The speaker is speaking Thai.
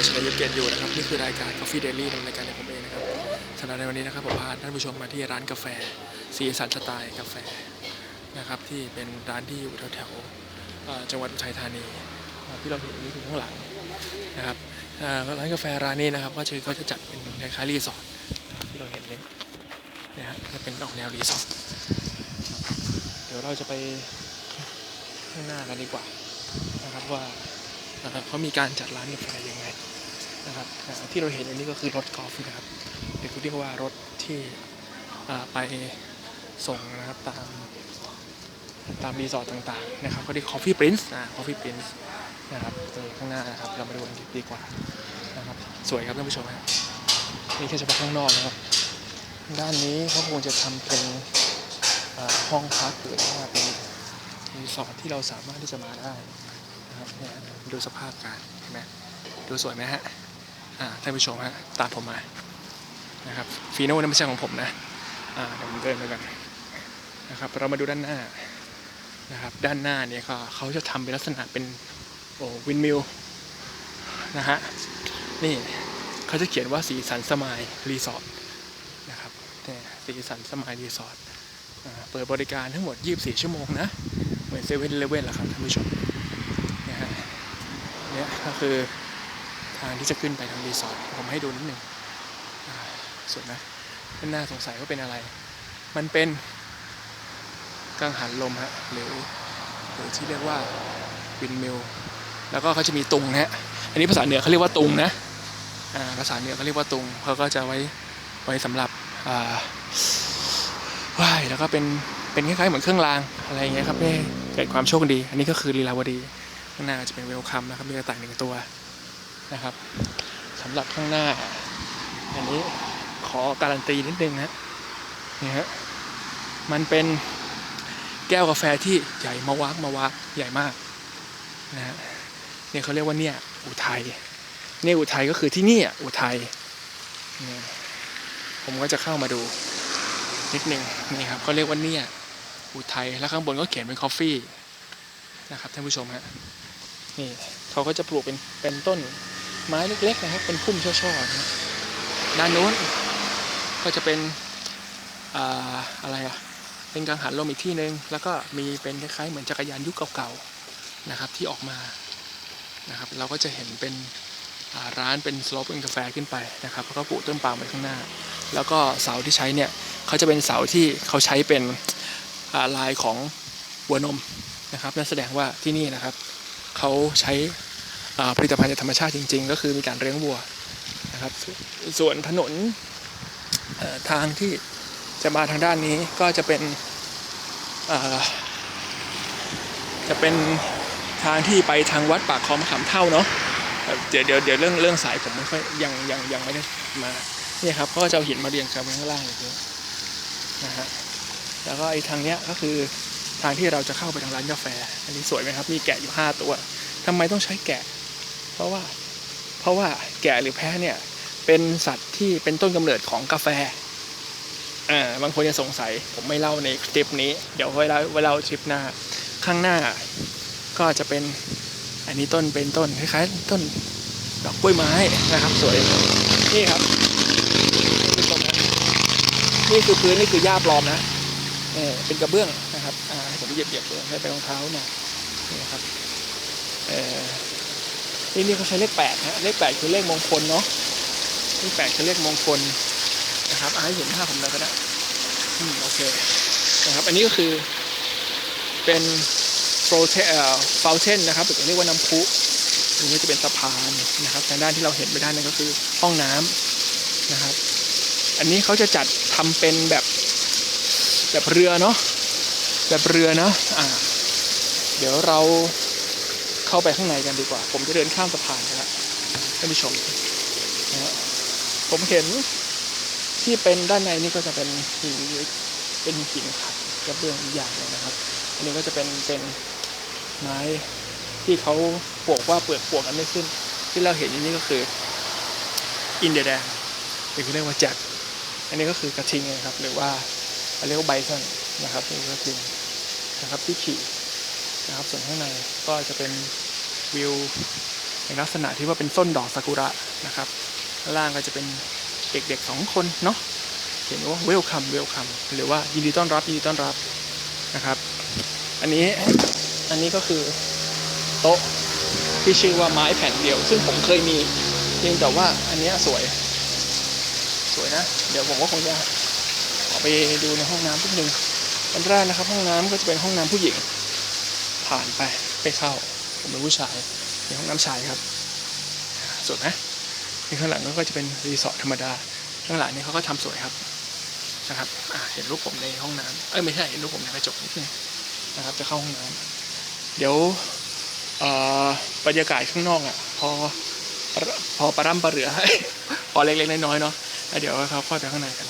ายชนยุทธเกียรติอยู่นะครับ นี่คือรายการ Coffee Daily ดำเนินรายการในผมเองนะครับสำหรับในวันนี้นะครับผมพาท่านผู้ชมมาที่ร้านกาแฟ สีสันสไตล์กาแฟนะครับที่เป็นร้านที่อยู่แถวๆจังหวัดอุทัยธานีที่เราเห็นนี่คือข้างหลังนะครับร้านกาแฟร้านนี้นะครับก็คือเขาจะจัดเป็นคล้ายๆรีสอร์ทที่เราเห็นเลยนะฮะจะเป็นออกแนวรีสอร์ทเดี๋ยวเราจะไปข้างหน้ากันดีกว่านะครับว่า นะครับเขามีการจัดร้านกาแฟยังไงนะครับที่เราเห็นอันนี้ก็คือรถกอล์ฟนะครับหรือเรียกว่ารถที่ไปส่งนะครับตามตามรีสอร์ทต่างๆนะครับก็ที่ Coffee Prince อ่า Coffee Prince นะครับตรงข้างหน้านะครับเรามาดูกันดีกว่านะครับสวยครับท่านผู้ชมครับนี่แค่เฉพาะข้างนอกนะครับ ด้านนี้เขาคงจะทำเป็นห้องพักหรือว่าเป็นรีสอร์ทที่เราสามารถที่จะมาได้ ครับเนี่ยดูสภาพการเห็นไหมดูสวยไหมฮะอ่าท่านผู้ชมฮะตามผมมานะครับฟีโน่นั่นไม่ใช่ของผมนะอ่าเดี๋ยวผมเดินไปกันนะครับเรามาดูด้านหน้านะครับด้านหน้าเนี่ยเขาเขาจะทำเป็นลักษณะเป็นโอ้วินมิลนะฮะนี่เขาจะเขียนว่าสีสันสมายรีสอร์ทนะครับเนี่ยสีสันสมายรีสอร์ทเปิดบริการทั้งหมด 24 ชั่วโมงนะ เหมือนเซเว่นเลเว่นแหละครับท่านผู้ชม นี่ก็คือทางที่จะขึ้นไปทางรีสอร์ทผมให้ดูนิดหนึ่งสวยไหมมันน่าสงสัยว่าเป็นอะไร มันเป็นกังหันลมฮะหรือหรือที่เรียกว่าวินมิลแล้วก็เขาจะมีตุงนะฮะอันนี้ภาษาเหนือเขาเรียกว่าตุงนะภาษาเหนือเขาเรียกว่าตุงเขาก็จะไว้ไว้สำหรับว่ายแล้วก็เป็นเป็นคล้ายๆเหมือนเครื่องรางอะไรอย่างเงี้ยครับให้เกิดความโชคดี อันนี้ก็คือลีลาวดี ข้างหน้าจะเป็นเวลคัมนะครับมีกระต่ายหนึ่งตัวนะครับสำหรับข้างหน้า อันนี้ขอการันตีนิดนึงนะนี่ฮะมันเป็นแก้วกาแฟที่ใหญ่มาวักมาวักใหญ่มากนะฮะเนี่ยเขาเรียกว่าเนี่ยอุทัยเนี่ยอุทัยก็คือที่นี่อุทัยเนี่ยผมก็จะเข้ามาดูนิดนึงนี่ครับเขาเรียกว่าเนี่ยอุทัยแล้วข้างบนก็เขียนเป็นคอฟฟี่นะครับท่านผู้ชมฮะ นี่เขาก็จะปลูกเป็นเป็นต้นไม้เล็กๆนะครับ เป็นพุ่มช่อๆนะด้านโน้นก็จะเป็นอ่าอะไรอะเป็นกังหันลมอีกที่หนึ่งแล้วก็มีเป็นคล้ายๆเหมือนจักรยานยุคเก่าๆนะครับที่ออกมานะครับ เราก็จะเห็นเป็นร้านเป็นสโลปเป็นกาแฟขึ้นไปนะครับแล้วก็ปลูกต้นปาล์มไว้ข้างหน้า แล้วก็เสาที่ใช้เนี่ยเขาจะเป็นเสาที่เขาใช้เป็นลายของวัวนมนะครับนั่นแสดงว่าที่นี่นะครับ เขาใช้ผลิตภัณฑ์จากธรรมชาติจริง ๆ ก็คือมีการเลี้ยงวัวนะครับส่วนถนนทางที่จะมาทางด้านนี้ก็จะเป็นจะเป็นทางที่ไปทางวัดปากคลองมะขามเท่าเนาะเดี๋ยวเดี๋ยวเดี๋ยวเรื่องเรื่องสายผมไม่ค่อยยังยังยังไม่ได้มาเนี่ยครับก็จะเอาหินมาเรียงกันข้างล่างอย่างนี้นะฮะแล้วก็ไอ้ทางเนี้ยก็คือ ทางที่เราจะเข้าไปทางร้านกาแฟ อันนี้สวยไหมครับ มีแกะอยู่ 5 ตัวทำไมต้องใช้แกะ เพราะว่าเพราะว่าแกะหรือแพะเนี่ยเป็นสัตว์ที่เป็นต้นกำเนิดของกาแฟอ่าบางคนจะสงสัยผมไม่เล่าในคลิปนี้ เดี๋ยวไว้เล่าไว้เล่าทริปหน้า ข้างหน้าก็จะเป็นอันนี้ต้นเป็นต้นคล้ายๆต้นดอกกล้วยไม้นะครับ สวยนี่ครับนี่คือตรงนั้นนี่คือพื้นนี่คือหญ้าปลอมนะเออเป็นกระเบื้อง นะครับให้ผมเหยียบเหยียบเลยให้เป็นรองเท้าหน่ยนี่นะครับเออนี่นี่เขาใช้เลขแปดนะเลขแปดคือเลขมงคลเนาะเลขแปดคือเลขมงคลนะครับให้เห็นภาพผมเลยก็ได้อืมโอเคนะครับ อันนี้ก็คือเป็นโฟลเทเอ่อฟาวเทนนะครับหรือเรียกว่าน้ำพุอันนี้จะเป็นสะพานนะครับทางด้านที่เราเห็นไปด้านนั้นก็คือห้องน้ำนะครับ อันนี้เขาจะจัดทำเป็นแบบแบบเรือเนาะ แบบเรือนะอ่าเดี๋ยวเราเข้าไปข้างในกันดีกว่า ผมจะเดินข้ามสะพานนะครับท่านผู้ชมนะผมเห็นที่เป็นด้านในนี่ก็จะเป็นหินเป็นหินขัดกระเบื้องอย่างหนึงนะครับ อันนี้ก็จะเป็นเป็นไม้ที่เขาปลูกว่าเปลือกปวกกันไม่ขึ้น ที่เราเห็นอยู่นี่ก็คือ อินเดียแดงหรือเขาเรียกว่าแจ็คอันนี้ก็คือกระทิงนะครับ หรือว่าเรียกว่าไบซันนะครับนี่ก็คือ นะครับที่ขี่นะครับส่วนข้างในก็จะเป็นวิวในลักษณะที่ว่าเป็นส้นดอกซากุระนะครับล่างก็จะเป็นเด็กๆสองคนเนาะเขียนว่า welcome welcome หรือว่ายินดีต้อนรับยินดีต้อนรับนะครับ อันนี้อันนี้ก็คือโต๊ะที่ชื่อว่าไม้แผ่นเดียว ซึ่งผมเคยมีเพียงแต่ว่าอันนี้สวย สวยนะ เดี๋ยวผมก็คงจะขอไปดูในห้องน้ำนิดนึง อันแรกนะครับ ห้องน้ำก็จะเป็นห้องน้ำผู้หญิง ผ่านไปไปเข้า ผมเป็นผู้ชายในห้องน้ำชายครับสวยไหมนี่ข้างหลังก็จะเป็นรีสอร์ทธรรมดาข้างหลังนี่เขาก็ทำสวยครับนะครับเห็นรูปผมในห้องน้ำเอ้ยไม่ใช่เห็นรูปผมในกระจกนิดนึงนะครับ จะเข้าห้องน้ำเดี๋ยวบรรยากาศข้างนอกอะ พอพอประร่ำประเหลือพอเล็กๆน้อยๆเนาะเดี๋ยวเขาค่อยไปข้างในกัน